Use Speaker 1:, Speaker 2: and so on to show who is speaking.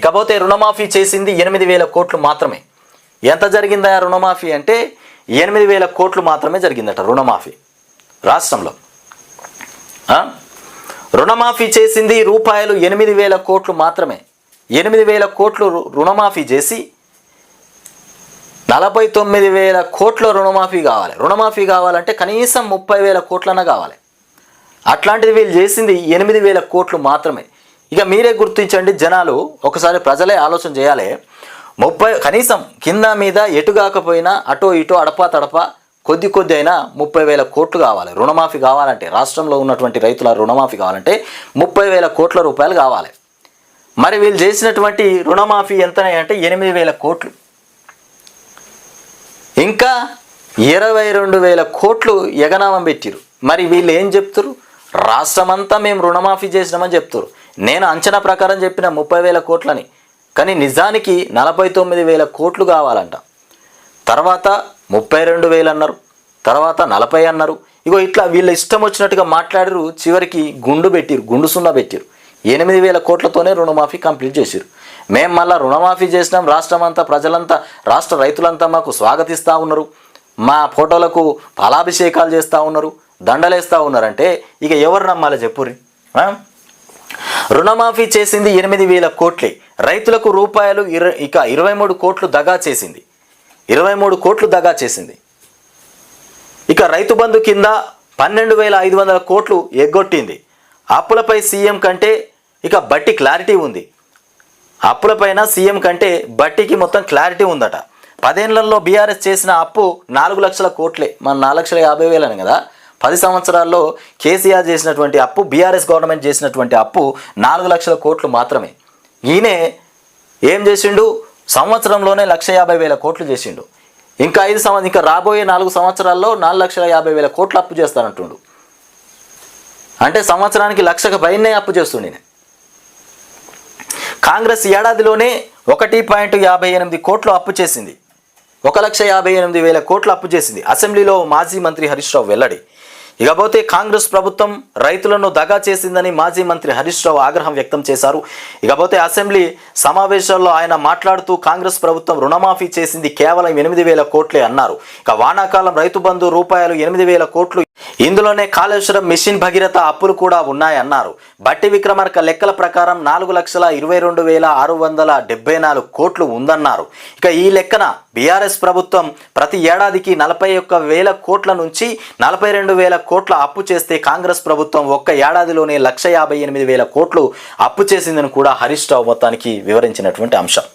Speaker 1: ఇకపోతే రుణమాఫీ చేసింది ఎనిమిది వేల కోట్లు మాత్రమే. ఎంత జరిగిందా రుణమాఫీ అంటే ఎనిమిది వేల కోట్లు మాత్రమే జరిగిందట రుణమాఫీ రాష్ట్రంలో. రుణమాఫీ చేసింది రూపాయలు ఎనిమిది వేల కోట్లు మాత్రమే. ఎనిమిది వేల కోట్లు రు- రుణమాఫీ చేసి నలభై తొమ్మిది వేల కోట్ల రుణమాఫీ కావాలి. రుణమాఫీ కావాలంటే కనీసం ముప్పై వేల కోట్లన్నా కావాలి. అట్లాంటిది వీళ్ళు చేసింది ఎనిమిది వేల కోట్లు మాత్రమే. ఇక మీరే గుర్తించండి జనాలు ఒకసారి ప్రజలే ఆలోచన చేయాలి. ముప్పై కనీసం కింద మీద ఎటు కాకపోయినా అటో ఇటో అడపా తడపా కొద్ది కొద్ది అయినా ముప్పై వేల కోట్లు కావాలి. రుణమాఫీ కావాలంటే రాష్ట్రంలో ఉన్నటువంటి రైతుల రుణమాఫీ కావాలంటే ముప్పై వేల కోట్ల రూపాయలు కావాలి. మరి వీళ్ళు చేసినటువంటి రుణమాఫీ ఎంత అంటే ఎనిమిది వేల కోట్లు. ఇంకా ఇరవై రెండు వేల కోట్లు ఎగనామం పెట్టిరు. మరి వీళ్ళు ఏం చెప్తారు? రాష్ట్రమంతా మేము రుణమాఫీ చేసినామని చెప్తారు. నేను అంచనా ప్రకారం చెప్పిన ముప్పై వేల కోట్లని కానీ నిజానికి నలభై తొమ్మిది వేల కోట్లు కావాలంట. తర్వాత ముప్పై రెండు వేలు అన్నారు తర్వాత నలభై అన్నారు. ఇగో ఇట్లా వీళ్ళ ఇష్టం వచ్చినట్టుగా మాట్లాడారు చివరికి గుండు పెట్టిరు గుండు సున్నా పెట్టిరు. ఎనిమిది వేల కోట్లతోనే రుణమాఫీ కంప్లీట్ చేసిరు. మేము మళ్ళీ రుణమాఫీ చేసినాం రాష్ట్రం అంతా ప్రజలంతా రాష్ట్ర రైతులంతా మాకు స్వాగతిస్తూ ఉన్నారు. మా ఫోటోలకు ఫలాభిషేకాలు చేస్తూ ఉన్నారు దండలేస్తూ ఉన్నారంటే ఇక ఎవరు నమ్మాలి చెప్పుర్రి? రుణమాఫీ చేసింది ఎనిమిది వేల కోట్లే. రైతులకు రూపాయలు ఇర ఇక ఇరవై మూడు కోట్లు దగా చేసింది. ఇరవై మూడు కోట్లు దగా చేసింది. ఇక రైతు బంధు కింద పన్నెండు వేల ఐదు వందల కోట్లు ఎగ్గొట్టింది. అప్పులపై సీఎం కంటే ఇక బట్టి క్లారిటీ ఉంది. అప్పులపైన సీఎం కంటే బట్టికి మొత్తం క్లారిటీ ఉందట. పదేళ్ళలో బీఆర్ఎస్ చేసిన అప్పు నాలుగు లక్షల కోట్లే. మన నాలుగు లక్షల యాభై వేలని కదా. పది సంవత్సరాల్లో కేసీఆర్ చేసినటువంటి అప్పు బీఆర్ఎస్ గవర్నమెంట్ చేసినటువంటి అప్పు నాలుగు లక్షల కోట్లు మాత్రమే. ఈయనే ఏం చేసిండు? సంవత్సరంలోనే లక్ష యాభై వేల కోట్లు చేసిండు. ఇంకా ఐదు సంవత్సరం ఇంకా రాబోయే నాలుగు సంవత్సరాల్లో నాలుగు లక్షల యాభై వేల కోట్లు అప్పు చేస్తానంటుండు. అంటే సంవత్సరానికి లక్షకు పైనే అప్పు చేస్తుండే కాంగ్రెస్ ఏడాదిలోనే ఒకటి పాయింట్ యాభై ఎనిమిది కోట్లు అప్పు చేసింది. ఒక లక్ష యాభై ఎనిమిది వేల కోట్లు అప్పు చేసింది. అసెంబ్లీలో మాజీ మంత్రి హరీష్ రావు వెల్లడి. ఇకపోతే కాంగ్రెస్ ప్రభుత్వం రైతులను దగా చేసిందని మాజీ మంత్రి హరీష్ రావు ఆగ్రహం వ్యక్తం చేశారు. ఇకపోతే అసెంబ్లీ సమావేశాల్లో ఆయన మాట్లాడుతూ కాంగ్రెస్ ప్రభుత్వం రుణమాఫీ చేసింది కేవలం ఎనిమిది వేల కోట్లే అన్నారు. ఇక వానాకాలం రైతు బంధు రూపాయలు ఎనిమిది వేల కోట్లు ఇందులోనే కాళేశ్వరం మిషన్ భగీరథ అప్పులు కూడా ఉన్నాయన్నారు. బట్టి విక్రమార్క లెక్కల ప్రకారం నాలుగు లక్షల ఇరవై రెండు వేల ఆరు వందల డెబ్బై నాలుగు కోట్లు ఉందన్నారు. ఇక ఈ లెక్కన బీఆర్ఎస్ ప్రభుత్వం ప్రతి ఏడాదికి నలభై ఒక్క వేల కోట్ల నుంచి నలభై రెండు వేల కోట్ల అప్పు చేస్తే కాంగ్రెస్ ప్రభుత్వం ఒక్క ఏడాదిలోనే లక్ష యాభై ఎనిమిది వేల కోట్లు అప్పు చేసిందని కూడా హరీష్ రావు మొత్తానికి వివరించినటువంటి అంశం.